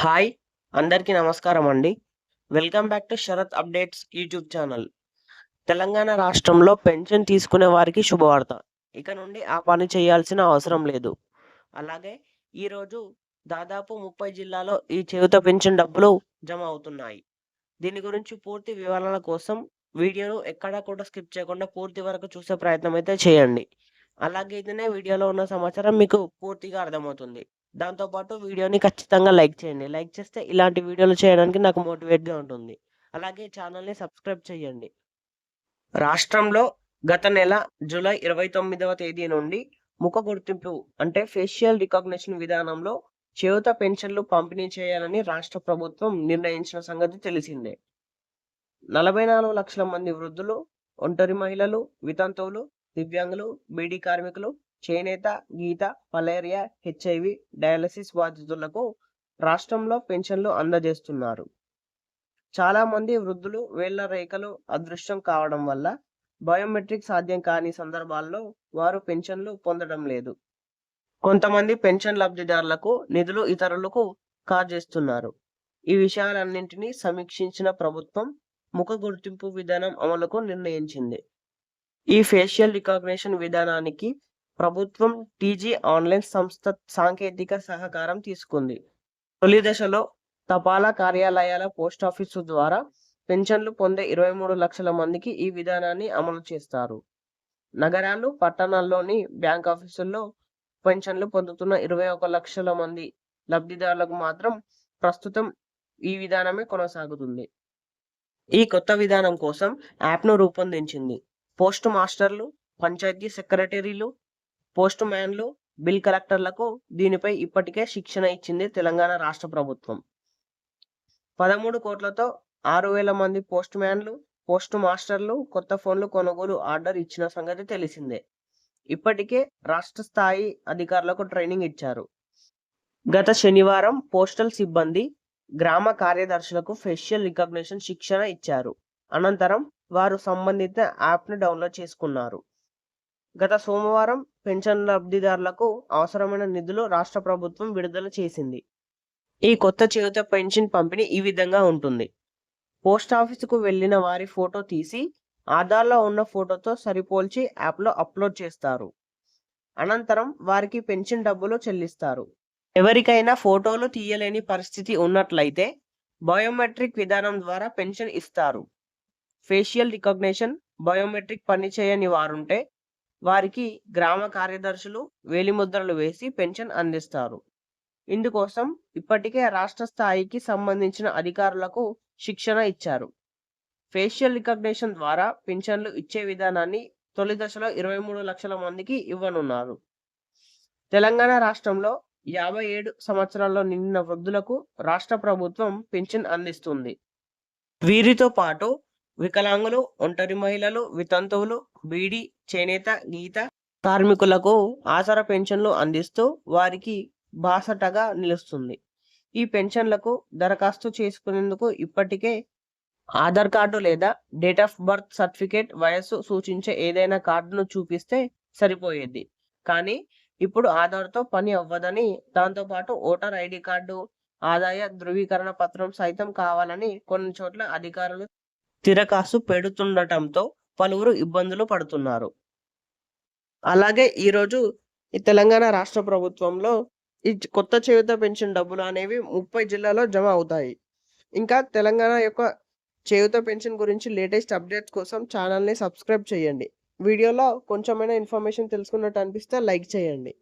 Hi అందరికీ నమస్కారం అండి. Welcome back to Sharath updates YouTube channel. Telangana రాష్ట్రంలో పెన్షన్ తీసుకునే వారికి శుభవార్త. ఇక నుండి ఆ పని చేయాల్సిన అవసరం లేదు. అలాగే ఈరోజు దాదాపు ముప్పై జిల్లాలో ఈ చేయుత పెన్షన్ డబ్బులు జమ అవుతున్నాయి. దీని గురించి పూర్తి వివరాల కోసం వీడియోను ఎక్కడా కూడా స్కిప్ చేయకుండా పూర్తి వరకు చూసే ప్రయత్నం అయితే చేయండి. అలాగే అయితేనే వీడియోలో ఉన్న సమాచారం మీకు పూర్తిగా అర్థమవుతుంది. దాంతోపాటు వీడియోని ఖచ్చితంగా లైక్ చేయండి. లైక్ చేస్తే ఇలాంటి వీడియోలు చేయడానికి నాకు మోటివేట్గా ఉంటుంది. అలాగే ఛానల్ని సబ్స్క్రైబ్ చేయండి. రాష్ట్రంలో గత నెల జూలై ఇరవై తొమ్మిదవ తేదీ నుండి ముఖ గుర్తింపు అంటే ఫేషియల్ రికగ్నిషన్ విధానంలో చేయుత పెన్షన్లు పంపిణీ చేయాలని రాష్ట్ర ప్రభుత్వం నిర్ణయించిన సంగతి తెలిసిందే. నలభై నాలుగు లక్షల మంది వృద్ధులు ఒంటరి మహిళలు వితంతువులు దివ్యాంగులు బీడీ కార్మికులు చేనేత గీత మలేరియా హెచ్ఐవి డయాలసిస్ బాధితులకు రాష్ట్రంలో పెన్షన్లు అందజేస్తున్నారు. చాలా మంది వృద్ధులు వేళ్ళ రేఖలు అదృష్టం కావడం వల్ల బయోమెట్రిక్ సాధ్యం కాని సందర్భాల్లో వారు పెన్షన్లు పొందడం లేదు. కొంతమంది పెన్షన్ లబ్ధిదారులకు నిధులు ఇతరులకు కాజేస్తున్నారు. ఈ విషయాలన్నింటినీ సమీక్షించిన ప్రభుత్వం ముఖ గుర్తింపు విధానం అమలుకు నిర్ణయించింది. ఈ ఫేషియల్ రికగ్నిషన్ విధానానికి ప్రభుత్వం టీజీ ఆన్లైన్ సంస్థ సాంకేతిక సహకారం తీసుకుంది. తొలి దశలో తపాలా కార్యాలయాల పోస్ట్ ఆఫీసు ద్వారా పెన్షన్లు పొందే ఇరవై మూడు లక్షల మందికి ఈ విధానాన్ని అమలు చేస్తారు. నగరాలు పట్టణాల్లోని బ్యాంక్ ఆఫీసుల్లో పెన్షన్లు పొందుతున్న ఇరవై ఒక లక్షల మంది లబ్ధిదారులకు మాత్రం ప్రస్తుతం ఈ విధానమే కొనసాగుతుంది. ఈ కొత్త విధానం కోసం యాప్ను రూపొందించింది. పోస్ట్ మాస్టర్లు పంచాయతీ సెక్రటరీలు పోస్ట్ మ్యాన్లు బిల్ కలెక్టర్లకు దీనిపై ఇప్పటికే శిక్షణ ఇచ్చింది తెలంగాణ రాష్ట్ర ప్రభుత్వం. పదమూడు కోట్లతో ఆరు వేల మంది పోస్ట్ మ్యాన్లు పోస్ట్ మాస్టర్లు కొత్త ఫోన్లు కొనుగోలు ఆర్డర్ ఇచ్చిన సంగతి తెలిసిందే. ఇప్పటికే రాష్ట్ర స్థాయి అధికారులకు ట్రైనింగ్ ఇచ్చారు. గత శనివారం పోస్టల్ సిబ్బంది గ్రామ కార్యదర్శులకు ఫేషియల్ రికగ్నిషన్ శిక్షణ ఇచ్చారు. అనంతరం వారు సంబంధిత యాప్ను డౌన్లోడ్ చేసుకున్నారు. గత సోమవారం పెన్షన్ లబ్ధిదారులకు అవసరమైన నిధులు రాష్ట్ర ప్రభుత్వం విడుదల చేసింది. ఈ కొత్త చేయుత పెన్షన్ పంపిణీ ఈ విధంగా ఉంటుంది. పోస్ట్ ఆఫీసుకు వెళ్ళిన వారి ఫోటో తీసి ఆధార్లో ఉన్న ఫోటోతో సరిపోల్చి యాప్లో అప్లోడ్ చేస్తారు. అనంతరం వారికి పెన్షన్ డబ్బులు చెల్లిస్తారు. ఎవరికైనా ఫోటోలు తీయలేని పరిస్థితి ఉన్నట్లయితే బయోమెట్రిక్ విధానం ద్వారా పెన్షన్ ఇస్తారు. ఫేషియల్ రికగ్నిషన్ బయోమెట్రిక్ పని చేయని వారుంటే వారికి గ్రామ కార్యదర్శులు వేలిముద్రలు వేసి పెన్షన్ అందిస్తారు. ఇందుకోసం ఇప్పటికే రాష్ట్ర స్థాయికి సంబంధించిన అధికారులకు శిక్షణ ఇచ్చారు. ఫేషియల్ రికగ్నిషన్ ద్వారా పెన్షన్లు ఇచ్చే విధానాన్ని తొలి దశలో ఇరవై మూడు లక్షల మందికి ఇవ్వనున్నారు. తెలంగాణ రాష్ట్రంలో యాభై ఏడు సంవత్సరాల్లో నిండిన వృద్ధులకు రాష్ట్ర ప్రభుత్వం పెన్షన్ అందిస్తుంది. వీరితో పాటు వికలాంగులు ఒంటరి మహిళలు వితంతువులు బీడీ చేనేత గీత కార్మికులకు ఆసరా పెన్షన్లు అందిస్తూ వారికి బాసటగా నిలుస్తుంది. ఈ పెన్షన్లకు దరఖాస్తు చేసుకునేందుకు ఇప్పటికే ఆధార్ కార్డు లేదా డేట్ ఆఫ్ బర్త్ సర్టిఫికేట్ వయస్సు సూచించే ఏదైనా కార్డును చూపిస్తే సరిపోయేది. కానీ ఇప్పుడు ఆధార్తో పని అవ్వదని దాంతోపాటు ఓటర్ ఐడి కార్డు ఆదాయ ధృవీకరణ పత్రం సైతం కావాలని కొన్ని చోట్ల అధికారులు తిరకాసు పెడుతుండటంతో పలువురు ఇబ్బందులు పడుతున్నారు. అలాగే ఈరోజు ఈ తెలంగాణ రాష్ట్ర ప్రభుత్వంలో ఈ కొత్త చేయుత పెన్షన్ డబ్బులు అనేవి ముప్పై జిల్లాలో జమ అవుతాయి. ఇంకా తెలంగాణ యొక్క చేయుత పెన్షన్ గురించి లేటెస్ట్ అప్డేట్స్ కోసం ఛానల్ని సబ్స్క్రైబ్ చేయండి. వీడియోలో కొంచెమైనా ఇన్ఫర్మేషన్ తెలుసుకున్నట్టు అనిపిస్తే లైక్ చేయండి.